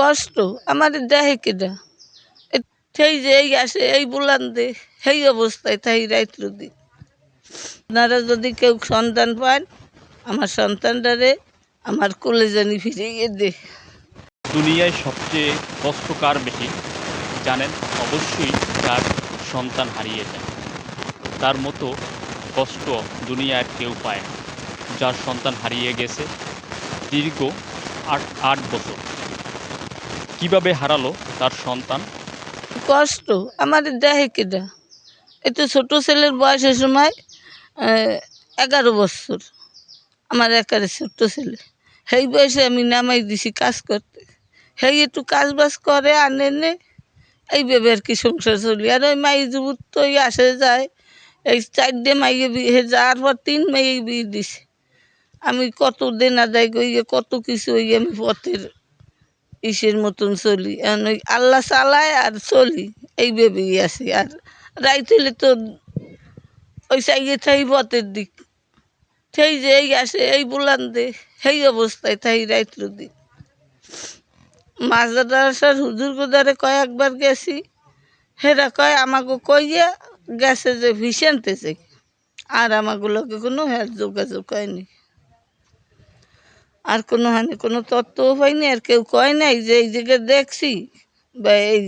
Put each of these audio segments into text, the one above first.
কষ্ট, আমার দেহে এ- সেই যে এই আসে, এই বুলান দে, সেই অবস্থায় তাই রাত্র দি আপনারা যদি কেউ সন্তান পান, আমার সন্তানটারে আমার কোলে জানি ফিরিয়ে দে। দুনিয়ায় সবচেয়ে কষ্ট কার বেশি জানেন, অবশ্যই তার সন্তান হারিয়ে যায়। তার মতো কষ্ট দুনিয়ার কেউ পায় যার সন্তান হারিয়ে গেছে দীর্ঘ আট আট বছর। কীভাবে হারালো তার সন্তান? কষ্ট, আমার দেহে কেডা এই তো ছোটো ছেলের বয়সের সময় এগারো বছর। আমার একারে ছোট্ট ছেলে। সেই বয়সে আমি নামাই দিছি কাজ করতে। সেই একটু কাজ বাজ করে, আনে, নে। এই আর কি সংসার চলি। আর ওই মাই যুবত তো আসে যায়। এই চারটে মাইয়ে বিয়ে যাওয়ার পর তিন মেয়ে বিয়ে দিছে। আমি কত দেনা দেয় গইয়ে কত কিছু ওই আমি পথের ইসের মতন চলি। ওই আল্লাহ চালায় আর চলি। এই ভেবেই আছি। আর রাইত হইলে তো ওই চাইয়ে থাই পথের দিক। সেই যে এই আসে, এই বুলান দে, সেই অবস্থায় থাই রাইত্র দিক। মাঝদার আসার হুজুর গোদারে কয়েকবার গেছি। হেরা কয় আমাকে কইয়া গেছে যে ভিসেনতেছে আর আমাগুলোকে কোনো হ্যাঁ যোগাযোগ হয়নি। আর কোনো হানি, কোনো তত্ত্বও পাইনি আর কেউ কয় নাই যে এই জায়গায় দেখছি বা এই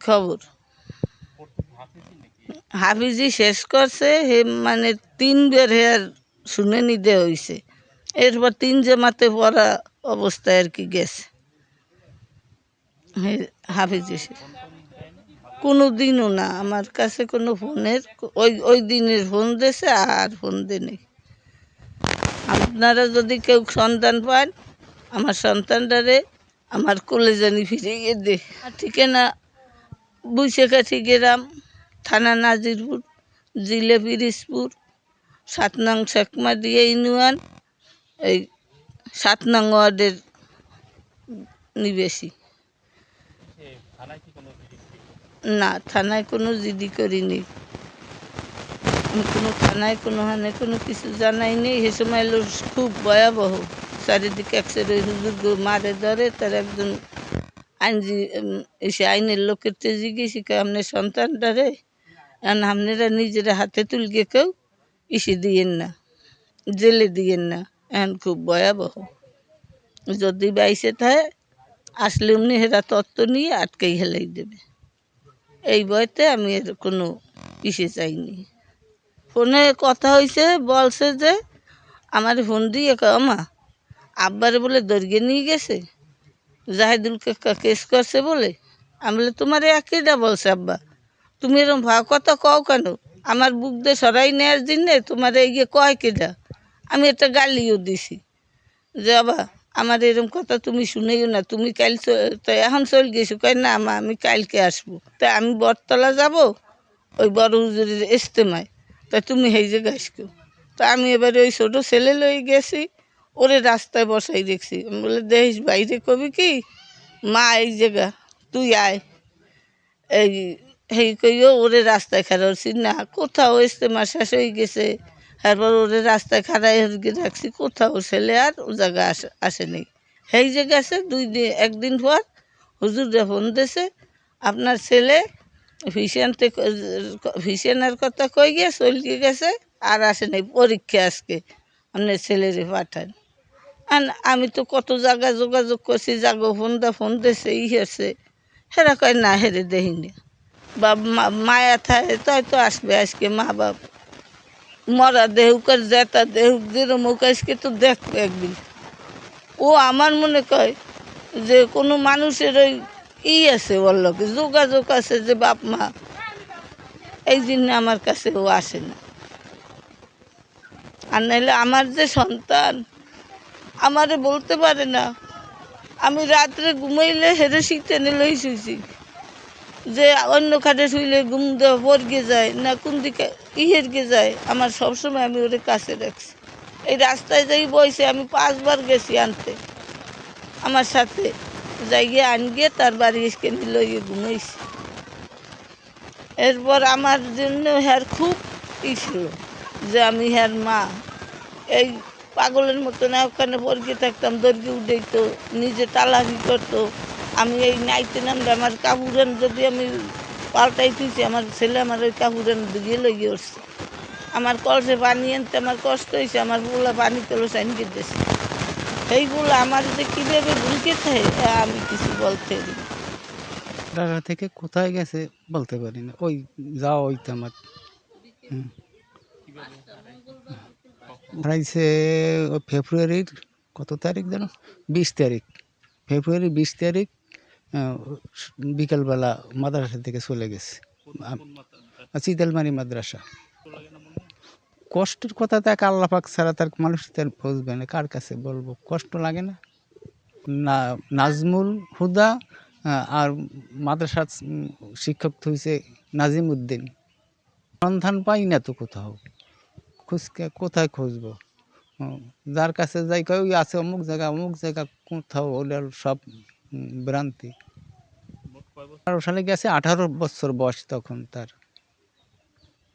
খবর। হাফিজি শেষ করছে, হে মানে তিন বের হে আর শুনে নিতে হয়েছে এরপর তিন জামাতে পড়া অবস্থায় আর কি গেছে। হাফিজি শেষ। কোনো দিনও না, আমার কাছে কোনো ফোনের, ওই ওই দিনের ফোন দিয়েছে আর ফোন দেয়নি। আপনারা যদি কেউ সন্তান পান আমার সন্তানটারে আমার কোলে জানি ফিরিয়ে দে। ঠিকানা বুইশেখাঠি গ্রাম থানা নাজিরপুর জিলে পিরিজপুর সাত নং শেখমাদিয়া ইউনিয়ন এই সাত নং ওয়ার্ডের নিবেশী না থানায় কোনো জিডি করিনি। আমি কোনো থানায় কোনো হানে কোনো কিছু জানাই নেই। সে সময় লোক খুব ভয়াবহ। চারিদিকে একসের ওই হুজুর মারে ধরে তার একজন আইনজি উম, এসে আইনের লোকের তেজি গেছি আপনার ধরে এখন আপনারা নিজেরা হাতে তুলকে কেউ ইসে দিয়েন না জেলে দিয়েন না। এখন খুব ভয়াবহ। যদি বাইসে থাকে আসলে এমনি হেরা তত্ত্ব নিয়ে আটকেই হেলাই দেবে। এই বয়তে আমি এর কোনো ইসে চাইনি। ফোনে কথা হয়েছে বলছে যে আমার ফোন দিয়ে কয়, মা আব্বারে বলে দর্গে নিয়ে গেছে জাহিদুলকে কেস করছে বলে? আমি বলে তোমার একইটা বলছে আব্বা। তুমি এরকম ভাব কথা কও কেন? আমার বুক দিয়ে সরাই নেওয়ার জন্যে তোমার এই গিয়ে কয় কেটা আমি একটা গালিও দিছি। যে বাবা আমার এরকম কথা তুমি শুনেইও না তুমি কাল তো এখন চল গেছো কয় না মা আমি কালকে আসব। তা আমি বটতলা যাব ওই বড় হুজুরের ইস্তেমায়। তা তুমি সেই জায়গায় আসকো তা আমি এবারে ওই ছোটো ছেলে লই গেছি, ওরে রাস্তায় বসাই দেখছি। আমি বলে দেখিস বাইরে কবি কি? মা, এই জায়গা, তুই আয়। এই সেই কইও, ওরে রাস্তায় খাড়া হচ্ছি না, কোথাও ইস্তেমা শেষ হয়ে গেছে। তারপর ওরে রাস্তায় খাড়াই হয়ে রাখছি, কোথাও ছেলে আর ও জায়গা আসে আসেনি সেই যে গেছে দুই দিন একদিন পর হুজুরে ফোন দিয়েছে আপনার ছেলে ভিসেনতে ভিসেনের কথা কই গিয়ে চলকে গেছে, আর আসে নাই পরীক্ষা আজকে আপনার ছেলেরে পাঠান। আমি তো কত জায়গায় যোগাযোগ করছি, জাগো ফোন দা ফোন দিয়েছে ই হচ্ছে। হেরা কয়, না, হেরে দেখিনি। বা মা- মায়া থাকে, তাই তো আসবে আজকে মা বাপ। মরা দেহুকার জেতা দেহুক যেরমুক আজকে তো দেখবে একদিন। ও আমার মনে কয় যে, কোনো মানুষের ওই ই আছে ওর লোকে যোগাযোগ আছে যে বাপ মা। এই জন্য আমার কাছে ও আসে না। আর নাহলে আমার যে সন্তান, আমারে বলতে পারে না। আমি রাত্রে ঘুমাইলে হেরে শীতে নিলেই শুইছি। যে অন্য খাটে শুইলে ঘুম দেওয়া বর্গে যায় না কোন দিকে ইহেরকে যায়, আমার সবসময় আমি ওরে কাছে রাখছি। এই রাস্তায় যাই বইছে, আমি পাঁচবার গেছি আনতে। আমার সাথে যাই গিয়ে আন গিয়ে তার বাড়ি এসে নিল গিয়ে ঘুমাইছি। এরপর আমার জন্য হ্যার খুব ই ছিল যে আমি হ্যার মা। এই পাগলের মতো না ওখানে বর্গে থাকতাম, দর্গে উঠেইতো, নিজে তালাকি করতো। আমি এই নাইতে নামলে আমার কাপড়েন যদি আমি পাল্টাই তুইছি আমার ছেলে আমার ওই কাপড়েন দিয়ে লইয়ে উঠছে। আমার কলসে পানি আনতে আমার কষ্ট হয়েছে আমার বলে পানি তোলো সাইন দিতেছে সেইগুলো আমার যে কীভাবে ঢুকে থাকে এ আমি কিছু বলতে। ঢাকা থেকে কোথায় গেছে বলতে পারি না। ওই যাওয়া ওইতে আমার। হারাইছে ওই ফেব্রুয়ারির কত তারিখ যেন? বিশ তারিখ। ফেব্রুয়ারি বিশ তারিখ বিকালবেলা মাদ্রাসা থেকে চলে গেছে। চিতালমারি মাদ্রাসা। কষ্টের কথা তো এক আল্লাপাক ছাড়া তার মানুষ তার বুঝবে না। কার কাছে বলব? কষ্ট লাগে না। না নাজমুল হুদা আর মাদ্রাসার শিক্ষক হয়েছে নাজিম উদ্দিন সন্ধান পাই না তো কোথাও। খুঁজকে কোথায় খুঁজবো? যার কাছে যাই কয় আছে অমুক জায়গা অমুক জায়গা কোথাও ওটা সব ভ্রান্তি। আঠারো সালে গেছে আঠারো বছর বয়স তখন তার।